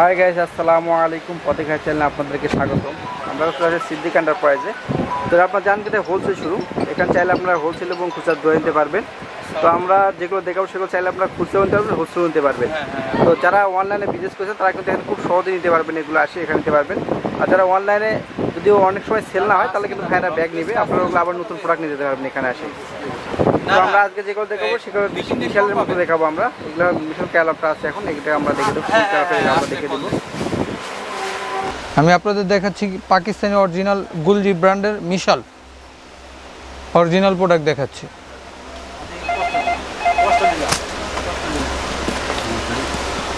Hi guys আসসালামু আলাইকুম পথিকা চ্যানেলে আপনাদেরকে স্বাগত। আমরা চলে আসছি সিদ্দিক এন্টারপ্রাইজে তো আপনার জান কেটে হোলসেল শুরু। এখানে চাইলে আপনারা হোলসেল এবং খুচরা ধরে নিতে পারবেন। তো আমরা যেগুলো দেখাবো সেগুলো চাইলে আপনারা খুচরা নিতে পারবেন হোলসেল নিতে পারবেন। তো যারা অনলাইনে বিজনেস করছেন তারা কিন্তু এখানে খুব সহজে নিতে পারবেন এগুলো আসে এখানে নিতে পারবেন। আর যারা অনলাইনে যদিও অনেক সময় সেল না হয় তাহলে কিন্তু ভাইরা ব্যাগ নেবে। আপনারা ওগুলো আবার নতুন প্রোডাক্ট নিতে পারবেন এখানে আসে। তো আমরা আজকে যেগুলো দেখাবো সেগুলো মিশালের মতো দেখাবো আমরা। এগুলো মিশাল ক্যালপটা আছে এখন এটা আমরা দেখে দেবো আমরা দেখে দেবো। আমি আপনাদের দেখাচ্ছি পাকিস্তানি অরিজিনাল গুলজি ব্র্যান্ডের মিশাল। অরিজিনাল প্রোডাক্ট দেখাচ্ছি।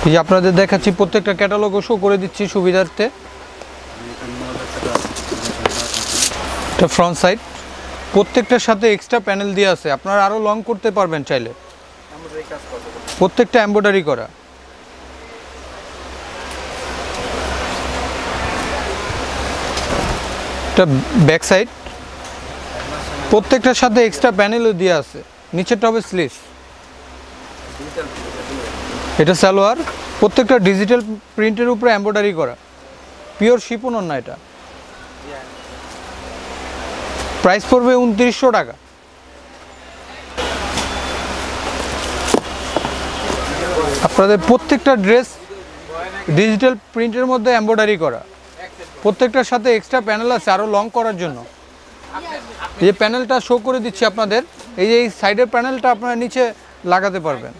এই আপনাদের দেখাচ্ছি প্রত্যেকটা ক্যাটালগও শো করে দিচ্ছি সুবিধার্থে। এটা ফ্রন্ট সাইড প্রত্যেকটার সাথে এক্সট্রা প্যানেল দিয়ে আছে। আপনারা আরও লং করতে পারবেন চাইলে। প্রত্যেকটা এমব্রয়ডারি করা। এটা ব্যাক সাইড প্রত্যেকটার সাথে এক্সট্রা প্যানেলও দেওয়া আছে। নিচেরটা হবে স্লিভ এটা সালোয়ার। প্রত্যেকটা ডিজিটাল প্রিন্টের উপরে এমব্রয়ডারি করা। পিওর শিপন না এটা। প্রাইস পড়বে উনত্রিশশো টাকা। আপনাদের প্রত্যেকটা ড্রেস ডিজিটাল প্রিন্টের মধ্যে এমব্রয়ডারি করা। প্রত্যেকটার সাথে এক্সট্রা প্যানেল আছে আরও লং করার জন্য। এই যে প্যানেলটা শো করে দিচ্ছি আপনাদের, এই যে এই সাইডের প্যানেলটা আপনারা নিচে লাগাতে পারবেন।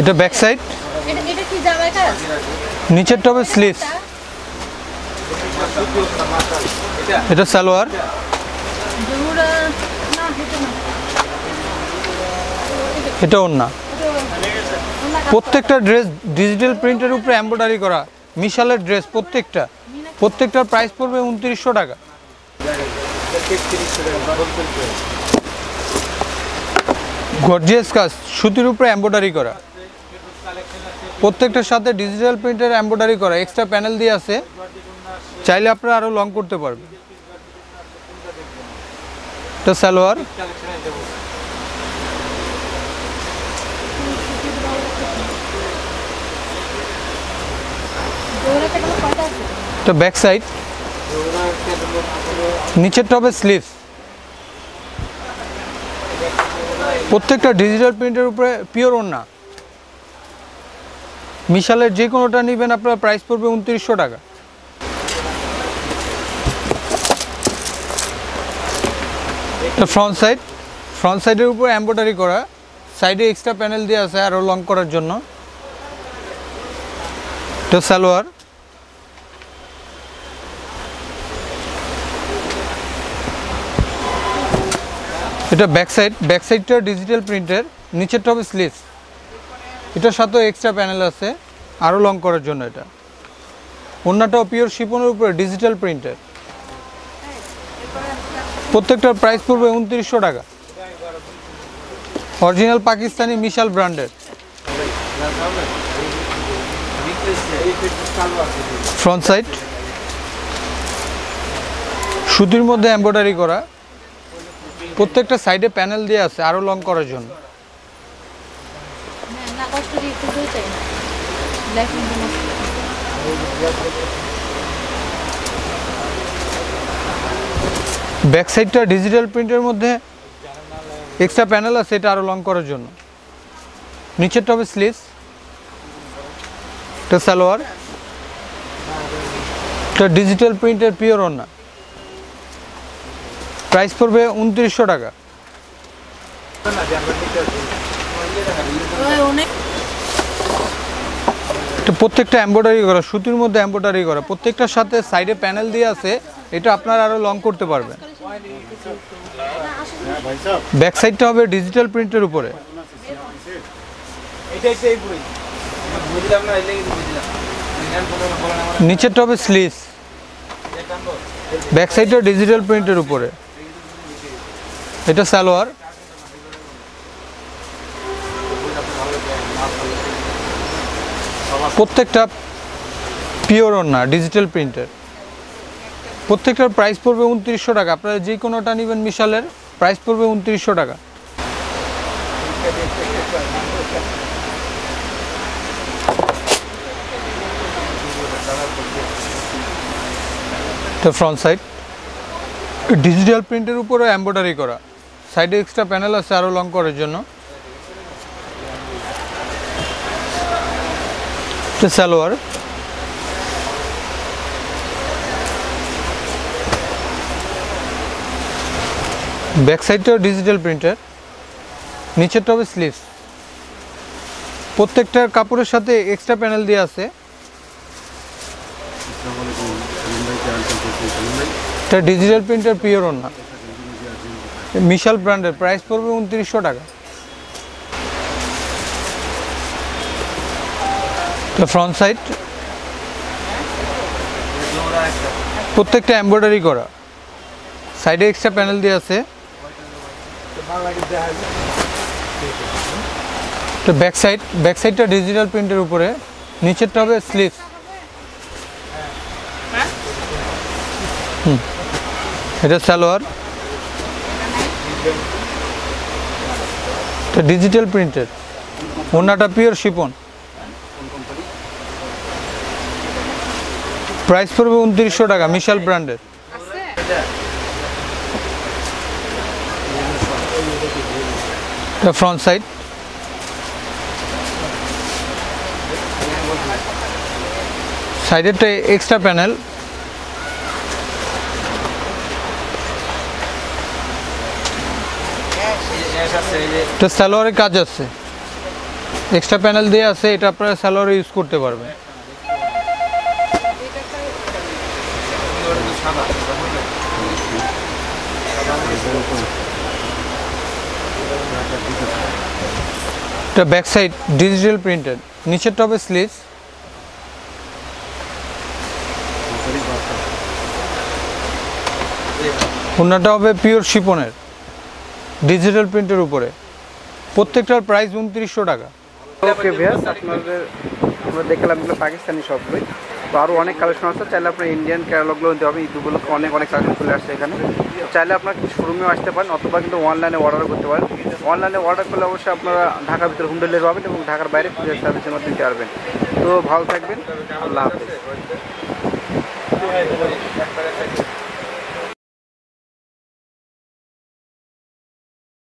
এটা ব্যাক সাইড। এটা এটা কি জামাই কাজ? নিচেরটা হবে স্লিভস এটা? সালোয়ার। এটা না। ওন্না প্রত্যেকটা ড্রেস ডিজিটাল প্রিন্টের উপরে এমব্রয়ডারি করা। মিশালের ড্রেস প্রত্যেকটা। প্রত্যেকটার প্রাইস পড়বে উনত্রিশশো টাকা। গর্জিয়াস কাজ। সুতির উপরে এমব্রয়ডারি করা। প্রত্যেকটার সাথে ডিজিটাল প্রিন্টের এমব্রয়ডারি করা এক্সট্রা প্যানেল দিয়ে আছে। চাইলে আপনারা আরও লং করতে পারবেন। এটা সালোয়ার। এটা ব্যাক সাইড নিচেরটা হবে স্লিভ প্রত্যেকটা ডিজিটাল প্রিন্টের উপরে পিওর ওড়না। মিশালের যে কোনোটা নেবেন আপনার প্রাইস পড়বে উনত্রিশশো টাকা। ফ্রন্ট সাইড ফ্রন্ট সাইডের উপর এমব্রয়ডারি করা সাইডে এক্সট্রা প্যানেল দিয়ে আছে আরও লং করার জন্য। এটা সালোয়ার। এটা ব্যাক সাইড ব্যাক সাইডটা ডিজিটাল প্রিন্টের নিচেরটা হবে স্লিভ এটার সাথেও এক্সট্রা প্যানেল আছে। আরও লং করার জন্য এটা। অন্যটাও পিওর শিপনের উপরে ডিজিটাল প্রিন্টের প্রত্যেকটার প্রাইস পড়বে উনত্রিশশো টাকা। অরিজিনাল পাকিস্তানি মিশাল ব্র্যান্ডের ফ্রন্ট সাইড সুতির মধ্যে এমব্রয়ডারি করা। প্রত্যেকটা সাইডে প্যানেল দিয়ে আছে আরও লং করার জন্য। কষ্ট দিয়ে একটু চাই না। ব্ল্যাক ব্যাক সাইডটা ডিজিটাল প্রিন্টের মধ্যে এক্সট্রা প্যানেল আছে এটা আরও লং করার জন্য। নিচেরটা হবে স্লিভস এটা সালোয়ার। এটা ডিজিটাল প্রিন্টের পিওর ওনা প্রাইস পড়বে উনত্রিশশো টাকা। এটা প্রত্যেকটা এমব্রয়ডারি করা, সুতির মধ্যে এমব্রয়ডারি করা, প্রত্যেকটার সাথে সাইডে প্যানেল দিয়ে আছে, এটা আপনারা আরও লং করতে পারবেন। ব্যাক সাইডটা হবে ডিজিটাল প্রিন্টের উপরে। নিচেরটা হবে স্লিভস ব্যাক সাইডটা ডিজিটাল প্রিন্টের উপরে। এটা সালোয়ার। প্রত্যেকটা পিওর না ডিজিটাল প্রিন্টের প্রত্যেকটার প্রাইস পড়বে উনত্রিশশো টাকা। আপনারা যে কোনোটা নেবেন মিশালের প্রাইস পড়বে উনত্রিশশো টাকা। ফ্রন্ট সাইড ডিজিটাল প্রিন্টের উপরে এম্ব্রয়ডারি করা। সাইডে এক্সট্রা প্যানেল আছে আরও লং করার জন্য। সালোয়ার ব্যাক সাইডটাও ডিজিটাল প্রিন্টার নিচেরটা হবে স্লিভস প্রত্যেকটার কাপড়ের সাথে এক্সট্রা প্যানেল দিয়ে আছে। এটা ডিজিটাল প্রিন্টার পিওর না। মিশাল ব্র্যান্ডের প্রাইস পড়বে উনত্রিশশো টাকা। ফ্রন্ট সাইড প্রত্যেকটা এমব্রয়ডারি করা। সাইডে এক্সট্রা প্যানেল দিয়ে আছে। তো ব্যাক সাইড ব্যাক সাইডটা ডিজিটাল প্রিন্টের উপরে। নিচেরটা হবে স্লিভস হুম। এটা সালোয়ার। এটা ডিজিটাল প্রিন্টের ওনাটা পিওর শিপন প্রাইস পড়বে উনত্রিশশো টাকা মিশাল ব্র্যান্ডের ফ্রন্ট সাইড সাইডেরটা এক্সট্রা প্যানেল এটা সালোয়ারের কাজ আছে। এক্সট্রা প্যানেল দিয়ে আছে এটা আপনারা সালোয়ারে ইউজ করতে পারবেন। এটা ব্যাক সাইড ডিজিটাল প্রিন্টেড নিচেরটা হবে স্লিভস ওনাটা হবে পিওর শিপনের ডিজিটাল প্রিন্টের উপরে। প্রত্যেকটার প্রাইস উনত্রিশশো টাকা। ওকে আপনাদের আমরা দেখলাম পাকিস্তানি সবগুলোই আরও অনেক কালেকশন আছে। চাইলে আপনার ইন্ডিয়ান ক্যাটালগুলো নিতে হবে। ইউটিউবগুলো অনেক অনেক কালেকশন চলে আসছে এখানে। চাইলে আপনার শোরুমেও আসতে পারেন অথবা কিন্তু অনলাইনে অর্ডার করতে পারেন। অনলাইনে অর্ডার করলে অবশ্যই আপনারা ঢাকার ভিতরে হোম ডেলিভারি পাবেন এবং ঢাকার বাইরে কুরিয়ার সার্ভিসের মধ্যে নিতে পারবেন। তো ভালো থাকবেন। আল্লাহ হাফিজ।